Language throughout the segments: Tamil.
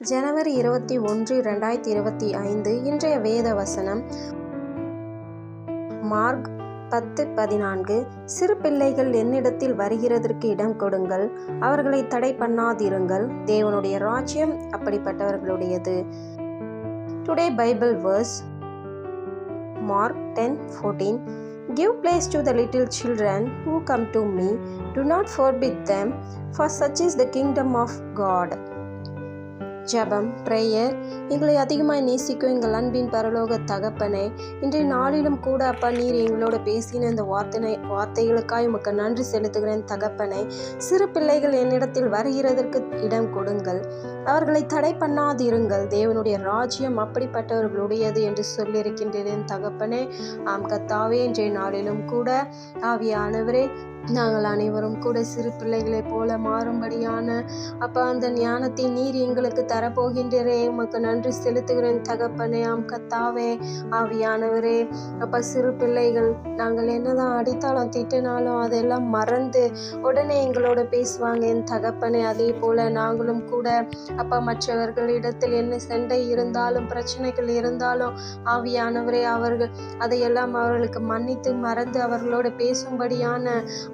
ஜனவரி இருபத்தி ஒன்று ரெண்டாயிரத்தி இருபத்தி ஐந்து இன்றைய வேத வசனம். மார்க் பத்து பதினான்கு சிறு பிள்ளைகள் என்னிடத்தில் வருகிறதற்கு இடம் கொடுங்கள். அவர்களை தடை பண்ணாதிருங்கள். தேவனுடைய ராஜ்யம் அப்படிப்பட்டவர்களுடையது. Today Bible verse Mark ten fourteen give place to the little children who come to me do not forbid them for such is the kingdom of God ஜெபம் ப்ரேயர் எங்களை அதிகமாக நேசிக்கும் எங்கள் அன்பின் பரலோக தகப்பனே இன்றைய நாளிலும் கூட அப்பா நீர் எங்களோட பேசின இந்த வார்த்தை வார்த்தைகளுக்காய் உமக்கு நன்றி செலுத்துகிறேன் தகப்பனே. சிறு பிள்ளைகள் என்னிடத்தில் வருகிறதற்கு இடம் கொடுங்கள். அவர்களை தடை பண்ணாதிருங்கள். தேவனுடைய ராஜ்யம் அப்படிப்பட்டவர்களுடையது என்று சொல்லியிருக்கின்றேன் தகப்பனே. ஆம் கத்தாவே இன்றைய நாளிலும் கூட ஆவியானவரே நாங்கள் அனைவரும் கூட சிறு பிள்ளைகளைப் போல மாறும்படியான அப்பா அந்த ஞானத்தை நீர் எங்களுக்கு தரப்போகின்றரே. உமக்கு நன்றி செலுத்துகிறேன் தகப்பனே. ஆம் கத்தாவே ஆவியானவரே. அப்பா சிறு பிள்ளைகள் நாங்கள் என்னதான் அடித்தாலும் திட்டினாலும் அதெல்லாம் மறந்து உடனே எங்களோட பேசுவாங்க. என் தகப்பனே அதே போல நாங்களும் கூட அப்பா மற்றவர்களிடத்தில் என்ன சண்டை இருந்தாலும் பிரச்சனைகள் இருந்தாலும் ஆவியானவரே அவர்கள் அதையெல்லாம் அவர்களுக்கு மன்னித்து மறந்து அவர்களோட பேசும்படியான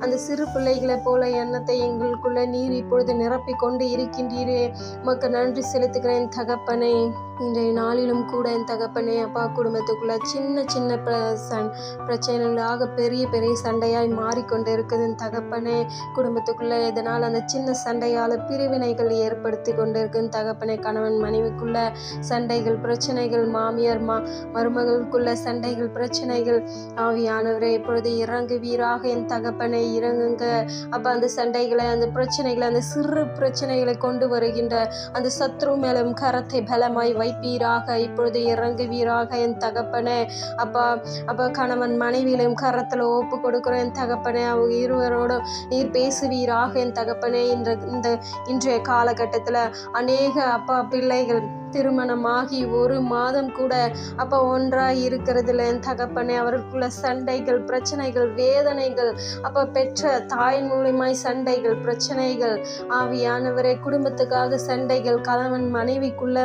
அந்த சிறு பிள்ளைகளைப் போல எண்ணத்தை எங்களுக்குள்ள நீர் இப்பொழுது நிரப்பிக் கொண்டு இருக்கின்றீரே. உமக்கு நன்றி செலுத்துகிறேன் தகப்பனே. இன்றைய நாளிலும் கூட என் தகப்பனே அப்பா குடும்பத்துக்குள்ள சின்ன சின்ன பிர சண் பிரச்சனைகளாக பெரிய பெரிய சண்டையாய் மாறிக்கொண்டு இருக்குது என் தகப்பனே குடும்பத்துக்குள்ள இதனால் அந்த சின்ன சண்டையால் பிரிவினைகள் ஏற்படுத்தி கொண்டு இருக்குன்னு தகப்பனே கணவன் மனைவிக்குள்ள சண்டைகள் பிரச்சனைகள் மாமியார் மா மருமகளுக்குள்ள சண்டைகள் பிரச்சனைகள் ஆவியானவரே இப்பொழுது இறங்கு வீராக என் தகப்பனை இறங்குங்க. அப்போ அந்த சண்டைகளை அந்த பிரச்சனைகளை அந்த சிறு பிரச்சனைகளை கொண்டு வருகின்ற அந்த சத்ரு மேலும் கரத்தை பலமாய் வைப்பீராக இப்பொழுது இறங்குவீராக என் தகப்பனே. அப்பா அப்பா கணவன் மனைவியிலும் கரத்தில் ஒப்பு கொடுக்குற என் தகப்பனே அவங்க இருவரோடும் நீர் பேசுவீராக என் தகப்பனே. இந்த இந்த இன்றைய காலகட்டத்தில் அநேக அப்பா பிள்ளைகள் திருமணமாகி ஒரு மாதம் கூட அப்போ ஒன்றாக இருக்கிறதுல என் தகப்பனே அவருக்குள்ள சண்டைகள் பிரச்சனைகள் வேதனைகள் அப்போ பெற்ற தாயின் மூலியமாய் சண்டைகள் பிரச்சனைகள் ஆவியானவரே குடும்பத்துக்காக சண்டைகள் கணவன் மனைவிக்குள்ள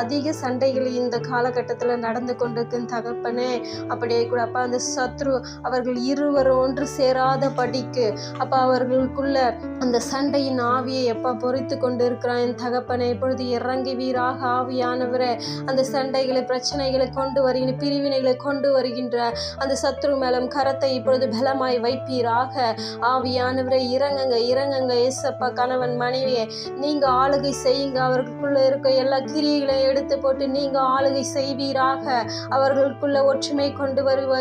அதிக சண்டைகள் இந்த காலகட்டத்தில் நடந்து கொண்டிருக்கு தகப்பனே. அப்படியே கூட அப்போ அந்த சத்ரு அவர்கள் இருவரும் ஒன்று சேராத படிக்கு அப்போ அவர்களுக்குள்ள அந்த சண்டையின் ஆவியை எப்போ பொறித்து கொண்டு இருக்கிறான் என் தகப்பனை? இப்பொழுது இறங்கி வீராக ஆவியானவரே அந்த சண்டைகளை பிரச்சனைகளை கொண்டு வருகின்ற பிரிவினைகளை கொண்டு வருகின்ற அந்த சத்ரு மேலம் கரத்தை இப்பொழுது பலமாய் வைப்பீராக. ஆவியானவரை இறங்குங்க இறங்குங்க ஏசப்பா கணவன் மனைவியை நீங்க ஆளுகை செய்யுங்க. அவர்களுக்குள்ள இருக்க எல்லா கிரியைகளையும் எடுத்து போட்டு நீங்க ஆளுகை செய்வீராக. அவர்களுக்குள்ள ஒற்றுமை கொண்டு வருவ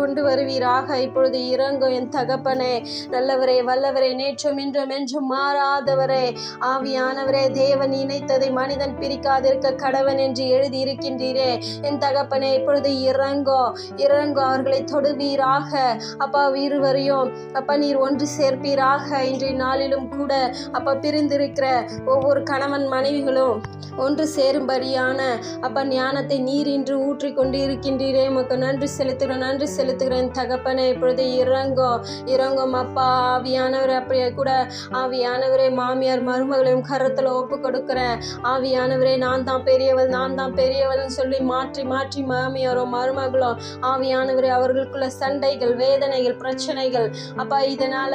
கொண்டு வருவீராக. இப்பொழுது இறங்கும் என் தகப்பனே நல்லவரே வல்லவரே நேற்றும் இன்றும் என்றும் மாறாதவரே. ஆவியானவரே தேவன் இணைத்ததை மனிதன் பிரிக்காதிருக்க கடவன் என்று எழுதி இருக்கின்றீரே என் தகப்பனே இப்பொழுது இறங்கோ. இறங்கோ அவர்களை தொடுவீராக. அப்பா இருவரையும் அப்பா நீர் ஒன்று சேர்ப்பீராக. இன்றைய நாளிலும் கூட அப்பா பிரிந்திருக்கிற ஒவ்வொரு கணவன் மனைவிகளும் ஒன்று சேரும்படியான அப்பா ஞானத்தை நீர் இன்று ஊற்றி கொண்டு இருக்கின்றீரே உமக்கு நன்றி செலுத்துகிறேன் நன்றி செலுத்துகிறேன் தகப்பனே. இப்பொழுது இறங்கோ. இறங்கும் அப்பா ஆவியானவர் அப்படியே கூட ஆவியானவரே மாமியார் மருமகளையும் கரத்தில் ஒப்பு கொடுக்குறேன் ஆவியானவரே நான் தான் பெரியவள் நான் தான் பெரியவள்னு சொல்லி மாற்றி மாற்றி மாமியாரோ மருமகளோ ஆவியானவரே அவர்களுக்குள்ள சண்டைகள் வேதனைகள் பிரச்சனைகள். அப்பா இதனால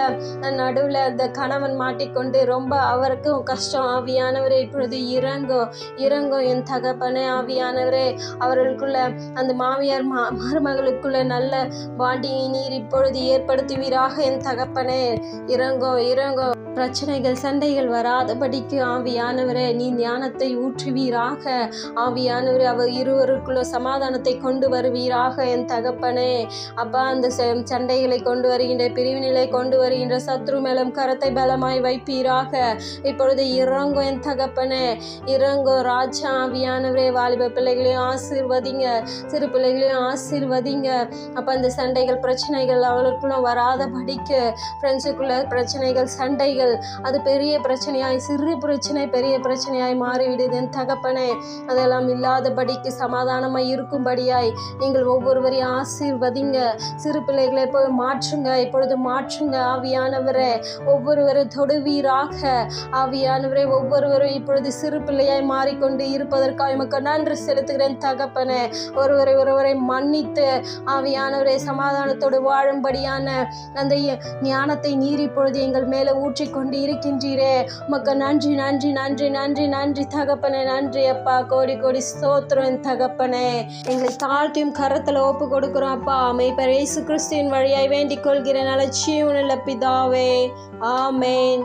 நடுவில் அந்த கணவன் மாட்டிக்கொண்டு ரொம்ப அவருக்கும் கஷ்டம். ஆவியானவரே இப்பொழுது இறங்கும் இறங்கோ என் தகப்பனே ஆவியானவரே. அவர்களுக்குள்ள அந்த மாமியார் மா மருமகளுக்குள்ள நல்ல பாண்டியை நீர் இப்பொழுது ஏற்படுத்துவீராக என் தகப்பனே. இறங்கோ இறங்கோ. பிரச்சனைகள் சண்டைகள் வராதபடிக்கு ஆவியானவரே நீ ஞானத்தை வருவீராக ஆவியானவர் அவர் இருவருக்குள்ள சமாதானத்தை கொண்டு வருவீராக என் தகப்பனே. அப்பா அந்த சண்டைகளை கொண்டு வருகின்ற பிரிவினிலை கொண்டு வருகின்ற சத்ரு மேலும் கரத்தை பலமாய் வைப்பீராக. இப்பொழுது இறங்கோ என் தகப்பனே. இறங்கோ ராஜா ஆவியானவரே வாலிப பிள்ளைகளையும் ஆசீர்வதிங்க. சிறு பிள்ளைகளையும் ஆசீர்வதிங்க. அப்போ அந்த சண்டைகள் பிரச்சனைகள் அவளுக்குள்ள வராத படிக்கு ஃப்ரெண்ட்ஸுக்குள்ள பிரச்சனைகள் சண்டைகள் அது பெரிய பிரச்சனையாய் சிறு பிரச்சனை பெரிய பிரச்சனையாய் மாறிவிடுது. என் தகப்பனே அதெல்லாம் இல்லாதபடிக்கு சமாதானமாய் இருக்கும்படியாய் நீங்கள் ஒவ்வொருவரையும் ஆசீர்வதிங்க. சிறு பிள்ளைகளை போய் மாற்றுங்க இப்பொழுது மாற்றுங்க ஆவியானவரை. ஒவ்வொருவரை தொடுவீராக. ஆவியானவரை ஒவ்வொருவரும் இப்பொழுது சிறு பிள்ளையாய் மாறிக்கொண்டு இருப்பதற்காக உமக்கு நன்றி செலுத்துகிறேன் தகப்பனே. ஒருவரை ஒருவரை மன்னித்து ஆவியானவரை சமாதானத்தோடு வாழும்படியான அந்த ஞானத்தை நீர் இப்பொழுது எங்கள் மேலே ஊற்றிக்கொண்டு இருக்கின்றீரே. உமக்கு நன்றி நன்றி நன்றி நன்றி நன்றி தகப்பனே நன்றி. அப்பா. கோடி கோடி ஸ்தோத்திரம் தகப்பனே. எங்களை தாழ்த்தியும் கரத்தில் ஒப்பு கொடுக்குறோம் அப்பா. மெய்ப்பர் இயேசு கிறிஸ்துவின் வழியாய் வேண்டிக் கொள்கிறேன் அலட்சியம் பிதாவே. ஆமேன்.